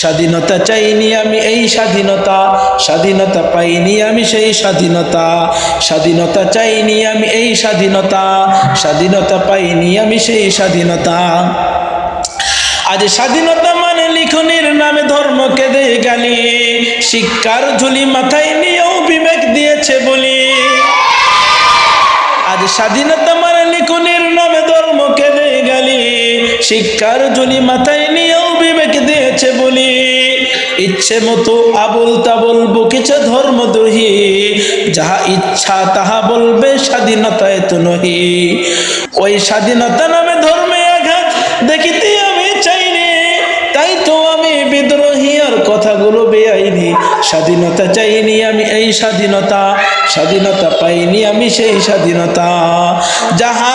স্বাধীনতা চাইনি আমি এই স্বাধীনতা স্বাধীনতা পাইনি আমি সেই স্বাধীনতা স্বাধীনতা চাইনি আমি এই স্বাধীনতা স্বাধীনতা পাইনি আমি সেই স্বাধীনতা। আজ স্বাধীনতা মানে লিখনির নামে ধর্মকে দে গালি, শিক্ষার ঝুলি মাথায় নিয়েও বিবেক দিয়েছে বলি। আজ স্বাধীনতা মানে লিখনির নামে ধর্মকে দে গালি, শিক্ষার ঝুলি মাথায় নিয়েও ইচ্ছে মতো আবুল তাবল বকিছে ধর্মদ্রোহী। যাহা ইচ্ছা তাহা বলবে স্বাধীনতায় তো নহি। ওই স্বাধীনতা নামে ধর্মে আঘাত দেখিতে আমি চাইনি, তাই তো আমি বিদ্রোহী আর কথাগুলো বেআইনি। স্বাধীনতা চাইনি আমি এই স্বাধীনতা স্বাধীনতা পাইনি আমি সেই স্বাধীনতা। যাহা